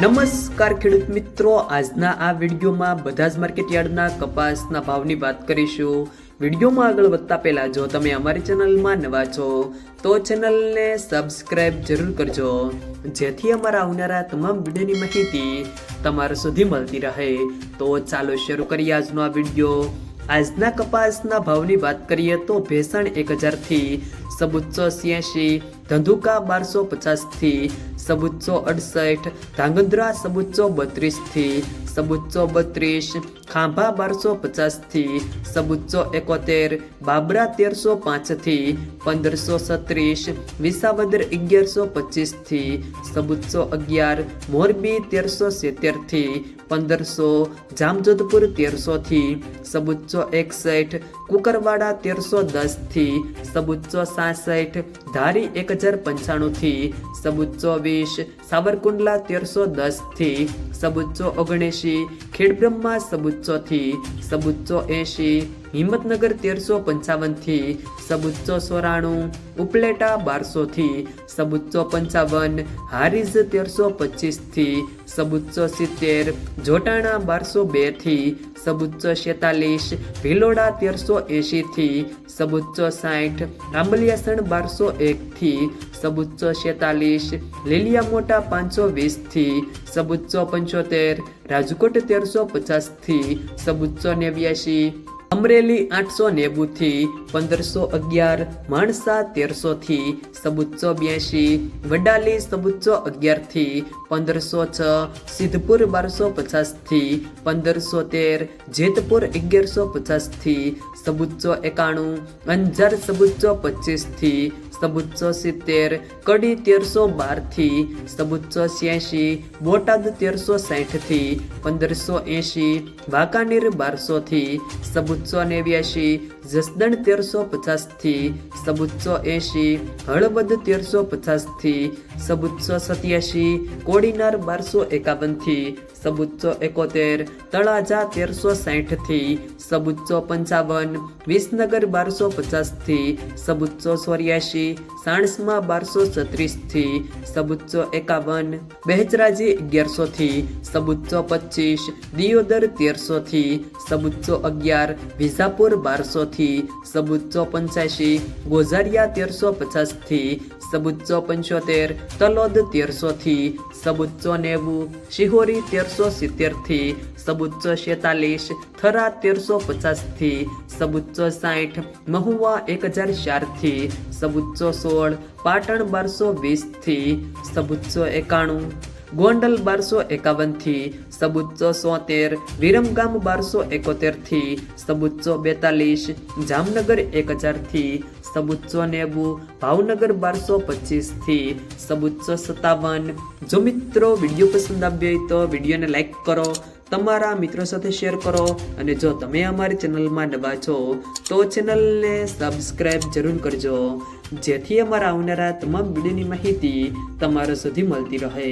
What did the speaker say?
નમસ્કાર ખેડૂત મિત્રો, આજના આ વિડીયોમાં બધા જ માર્કેટ યાર્ડના કપાસના ભાવની વાત કરીશું. વિડીયોમાં આગળ વધતા પહેલા, જો તમે અમારી ચેનલમાં નવા છો, તો ચેનલને સબસ્ક્રાઈબ જરૂર કરજો, જેથી અમારા આવનારા તમામ વિડીયોની માહિતી તમારા સુધી મળતી રહે. તો ચાલો શરૂ કરીએ આજનો આ વીડિયો. આજના કપાસના ભાવની વાત કરીએ તો ભેસણ એક હજારથી સબુચ્ચો સિયાસી ધંધુકા બારસો પચાસથી સબુચ્ચો અડસઠ ધાંગધ્રા સબુચ્ચો બત્રીસથી સબુચ્ચો બત્રીસ ખાંભા બારસો પચાસથી સબુચ્ચો એકોતેર બાબરા તેરસો પાંચથી પંદરસો સત્રીસ વિસાવદર અગિયારસો પચીસથી સબુચ્ચો અગિયાર મોરબી તેરસો સિત્તેરથી પંદરસો જામજોધપુર તેરસોથી સબુચ્ચો એકસઠ કુકરવાડા તેરસો દસથી સબુચ્ચો સાસઠ ધારી એક હજાર પંચાણુંથી સબુચ્ચો વીસ સાવરકુંડલા તેરસો દસથી સબુચ્ચો ઓગણએંશી ખેડબ્રહ્મા સબુચ્ચોથી સબુચ્ચો એંશી. હિંમતનગર તેરસો પંચાવનથી સબુચ્ચો સોરાણું, ઉપલેટા બારસોથી સબુચ્ચો પંચાવન હારીઝ તેરસો પચીસથી સબુચ્ચો સિત્તેર, જોટાણા બારસો બેથી સબુચ્ચો છેતાલીસ, ભિલોડા તેરસો એંશીથી સબુચ્ચો સાઠ આંબલિયાસણ બારસો એકથી સબુચ્ચો છેતાલીસ લીલિયા મોટા પાંચસો વીસથી સબુચ્ચો પંચોતેર, રાજકોટ તેરસો પચાસથી સબુચ્ચો નેવ્યાશી અમરેલી આઠસો નેવુંથી પંદરસો અગિયાર, માણસા તેરસોથી સબુચ્ચો બ્યાસી વડાલી સબુચ્ચો અગિયારથી પંદરસો છ, સિદ્ધપુર બારસો પચાસથી પંદરસો તેર, જેતપુર અગિયારસો પચાસથી સબુચ્ચો એકાણું, અંજાર સબુચ્ચો પચીસથી સબુચ્ચો સિત્તેર કડી તેરસો બારથી સબુચ્ચો છ્યાસી બોટાદ તેરસો સાઠથી પંદરસો એંશી, વાંકાનેર બારસોથી સબુચ્ચો નેવ્યાશી જસદણ તેરસો પચાસથી સબુચ્ચો એંશી હળવદ તેરસો પચાસથી સબુચ્ચો સત્યાશી કોડીનાર બારસો એકાવનથી સબુચ્ચો એકોતેર તળાજા તેરસો સાઠથી સબુચ્ચો પંચાવન વિસનગર બારસો પચાસથી સબુચ્ચો ચોર્યાસી સાણસમાં બારસો છત્રીસથી સબુચ્ચો એકાવન, બહેચરાજી અગિયારસોથી સબુચ્ચો પચીસ દિયોદર તેરસોથી સબુચ્ચો અગિયાર વિઝાપુર બારસોથી સબુચ્ચો પંચ્યાસી, ગોઝારિયા તેરસો પચાસથી સબુચ્ચો પંચોતેર, તલોદ તેરસોથી સબુચ્ચો નેવું, શિહોરી તેરસો સિત્તેરથી સબુચ્ચો છેતાલીસ થરા તેરસો પચાસથી સબુચ્ચો સાઠ, મહુવા એક હજાર ચારથી સબુચ્ચો સોળ, પાટણ બારસો વીસથી સબુચ્ચો એકાણું, ગોંડલ બારસો એકાવનથી સબુચ્ચો સોતેર, વિરમગામ બારસો એકોતેરથી સબુચ્ચો બેતાલીસ, જામનગર એક હજારથી સબુચ્ચો નેવું ભાવનગર બારસો પચીસથી સબુચ્ચો સત્તાવન. જો મિત્રો વીડિયો પસંદ આવ્યો હોય તો વિડીયોને લાઇક કરો, તમારા મિત્રો સાથે શેર કરો અને જો તમે અમારી ચેનલમાં નવા છો તો ચેનલને સબસ્ક્રાઈબ જરૂર કરજો, જેથી અમારા આવનારા તમામ વિડીયોની માહિતી તમારા સુધી મળતી રહે.